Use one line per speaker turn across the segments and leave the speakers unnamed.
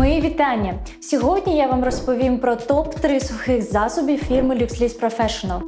Мої вітання! Сьогодні я вам розповім про топ-3 сухих засобів фірми LuxLease Professional.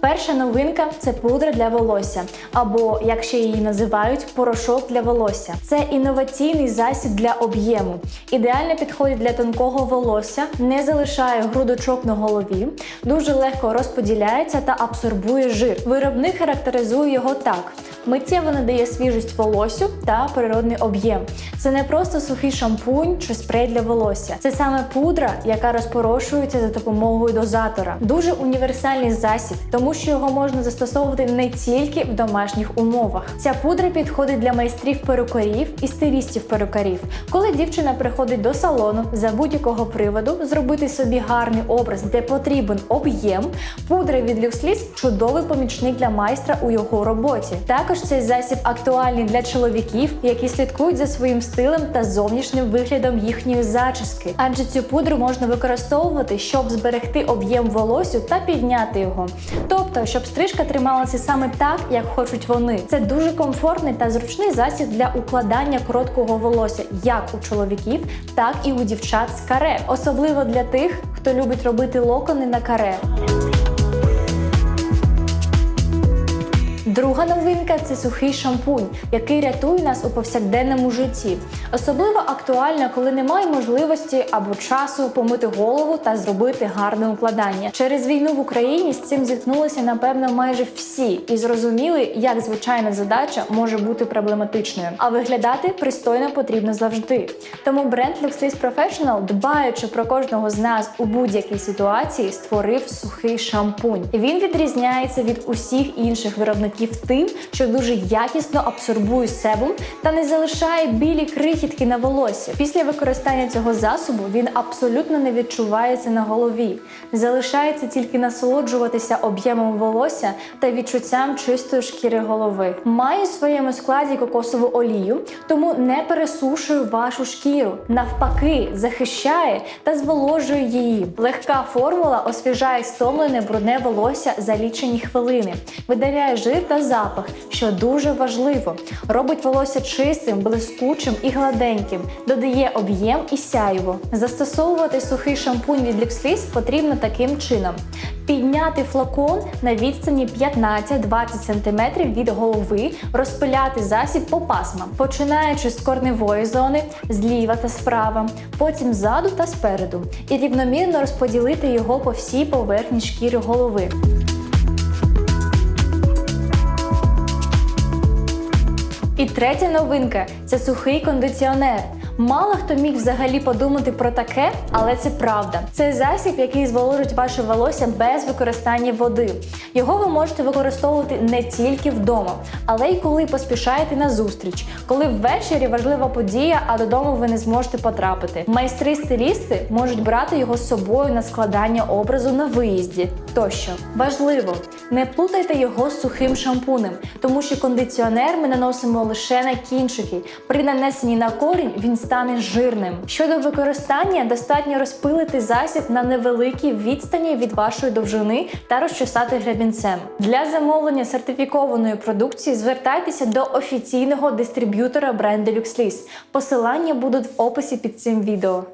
Перша новинка це пудра для волосся, або як ще її називають, порошок для волосся. Це інноваційний засіб для об'єму. Ідеально підходить для тонкого волосся, не залишає грудочок на голові, дуже легко розподіляється та абсорбує жир. Виробник характеризує його так: миттєво надає свіжість волосю та природний об'єм. Це не просто сухий шампунь чи спрей для волосся. Це саме пудра, яка розпорошується за допомогою дозатора. Дуже універсальний засіб, тому що його можна застосовувати не тільки в домашніх умовах. Ця пудра підходить для майстрів перукарів і стилістів перукарів. Коли дівчина приходить до салону за будь-якого приводу, зробити собі гарний образ, де потрібен об'єм, пудра від LuxLease – чудовий помічник для майстра у його роботі. Також цей засіб актуальний для чоловіків, які слідкують за своїм стилем та зовнішнім виглядом їхньої зачіски. Адже цю пудру можна використовувати, щоб зберегти об'єм волосю та підняти його. Тобто, щоб стрижка трималася саме так, як хочуть вони. Це дуже комфортний та зручний засіб для укладання короткого волосся, як у чоловіків, так і у дівчат з каре, особливо для тих, хто любить робити локони на каре. Друга новинка це сухий шампунь, який рятує нас у повсякденному житті. Особливо актуально, коли немає можливості або часу помити голову та зробити гарне укладання. Через війну в Україні з цим зіткнулися напевно майже всі і зрозуміли, як звичайна задача може бути проблематичною. А виглядати пристойно потрібно завжди. Тому бренд LuxLease Professional, дбаючи про кожного з нас у будь-якій ситуації, створив сухий шампунь. Він відрізняється від усіх інших виробників тим, що дуже якісно абсорбує себум та не залишає білі крихітки на волосі. Після використання цього засобу він абсолютно не відчувається на голові, залишається тільки насолоджуватися об'ємом волосся та відчуттям чистої шкіри голови. Має у своєму складі кокосову олію, тому не пересушує вашу шкіру, навпаки, захищає та зволожує її. Легка формула освіжає стомлене брудне волосся за лічені хвилини, видаляє жир та запах, що дуже важливо. Робить волосся чистим, блискучим і гладеньким, додає об'єм і сяйво. Застосовувати сухий шампунь від LuxLease потрібно таким чином: підняти флакон на відстані 15-20 см від голови, розпиляти засіб по пасмам, починаючи з корневої зони, зліва та справа, потім ззаду та спереду, і рівномірно розподілити його по всій поверхні шкіри голови. І третя новинка це сухий кондиціонер. Мало хто міг взагалі подумати про таке, але це правда. Це засіб, який зволожить ваше волосся без використання води. Його ви можете використовувати не тільки вдома, але й коли поспішаєте на зустріч, коли ввечері важлива подія, а додому ви не зможете потрапити. Майстри-стилісти можуть брати його з собою на складання образу на виїзді. Тощо важливо, не плутайте його з сухим шампунем, тому що кондиціонер ми наносимо лише на кінчики. При нанесенні на корінь він стане жирним. Щодо використання, достатньо розпилити засіб на невеликій відстані від вашої довжини та розчесати гребінцем. Для замовлення сертифікованої продукції звертайтеся до офіційного дистриб'ютора бренду LuxLease. Посилання будуть в описі під цим відео.